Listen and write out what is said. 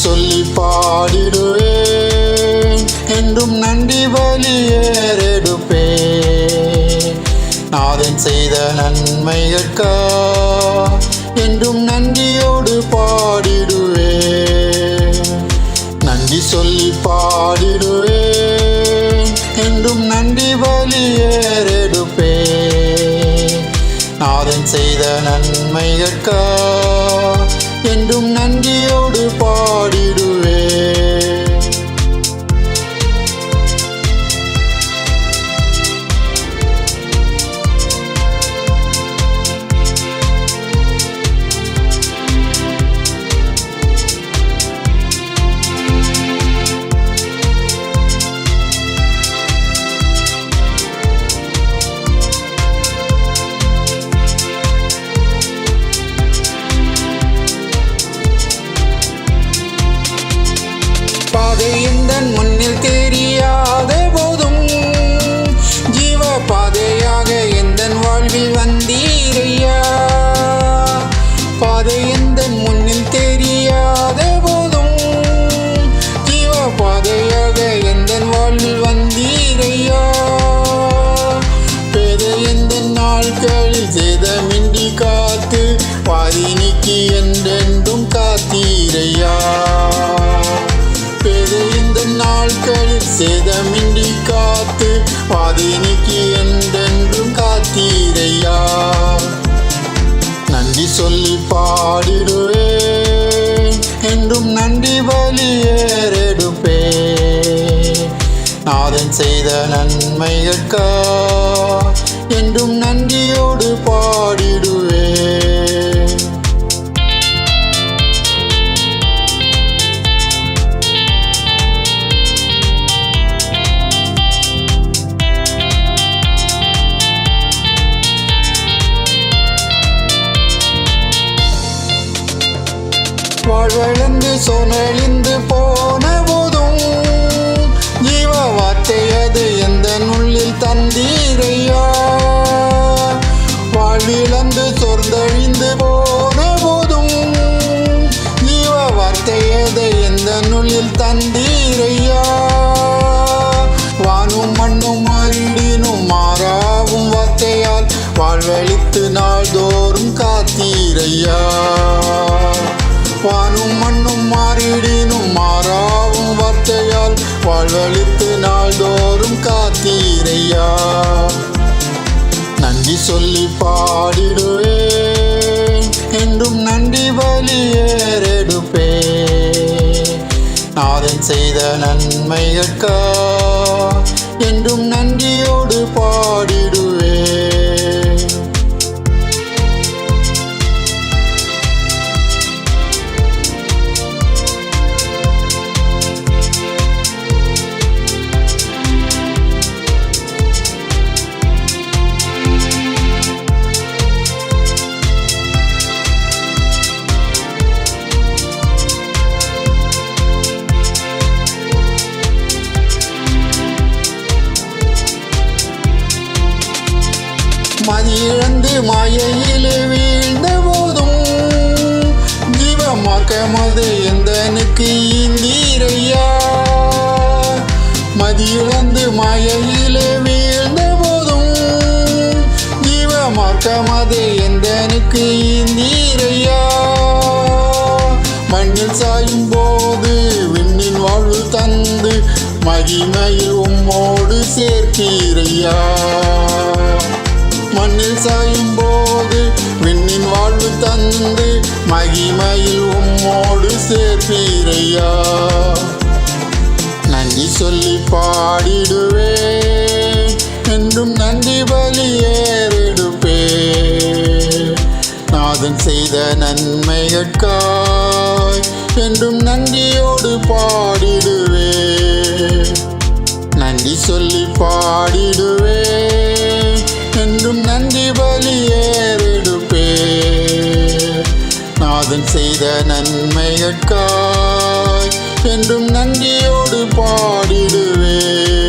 சொல்லி பாடிடுவேன். என்றும் நன்றி பலியேறெடுப்பேன் நாதன் செய்த நன்மைகட்கா என்றும் நன்றியோடு பாடிடுவேன். நன்றி சொல்லி பாடிடுவேன். என்றும் நன்றி பலியேறெடுப்பேன் நாதன் செய்த நன்மைகட்கா என்றும் நன்றியோடு பா என்றென்றும் காத்தீரையா? பேத இந்த நாட்களில் சேதமின்றி காத்து பாதினிக்கு என்றென்றும் காத்தீரையா? நன்றி சொல்லி பாடிடுவேன் என்றும் நன்றி வழியேறெடுப்பே நாதன் செய்த நன்மைகட்கா என்றும் நன்றியோடு பாடிடு வாழ்வழந்து சொனழிந்து போன போதும் ஜீவ வார்த்தை அது எந்த நுள்ளில் தந்தீரையா? வாழ்விழந்து சொர்ந்தழிந்து போன போதும் ஜீவ வார்த்தை அது எந்த நுள்ளில் தந்தீரையா? வானும் மண்ணும் மாறிடினும் மாறாவும் வார்த்தையால் வாழ்வழித்து நான் மண்ணும் மாறிடினும் மாறாவும் வார்த்தையால் வாழ்வழித்து நாள்தோறும் காத்தீரையா. நன்றி சொல்லி பாடிடுவேன் என்றும் நன்றி வழியேறெடுப்பே நாதன் செய்த நன்மைகட்கா என்றும் நன்றியோடு பாடிடு மதி இழந்து மாயையிலே வீழ்ந்த போதும். ஜீவமாக்க மது எந்தனுக்கு இந்தீரையா? மதி இழந்து மாயையிலே வீழ்ந்த போதும். ஜீவமாக்க மது எந்தனுக்கு இந்தீரையா? மண்ணில் சாயும் போது விண்ணின் வாழ்வு தந்து மகிமையில் உம்மோடு சேர்த்தீரையா மண்ணில் சாயும் போது விண்ணின் வாழ்வு தந்து மகிமையில் உம்மோடு சேர்ப்பீரையா? நன்றி சொல்லி பாடிடுவே என்றும் நன்றி பலியேறெடுப்பேன் நாதன் செய்த நன்மைகட்காய் என்றும் நன்றியோடு பாடிடுவே. நன்றி சொல்லி பாடிடுவே அவன் செய்த நன்மையற்காய் என்றும் நன்றியோடு பாடிடுவேன்.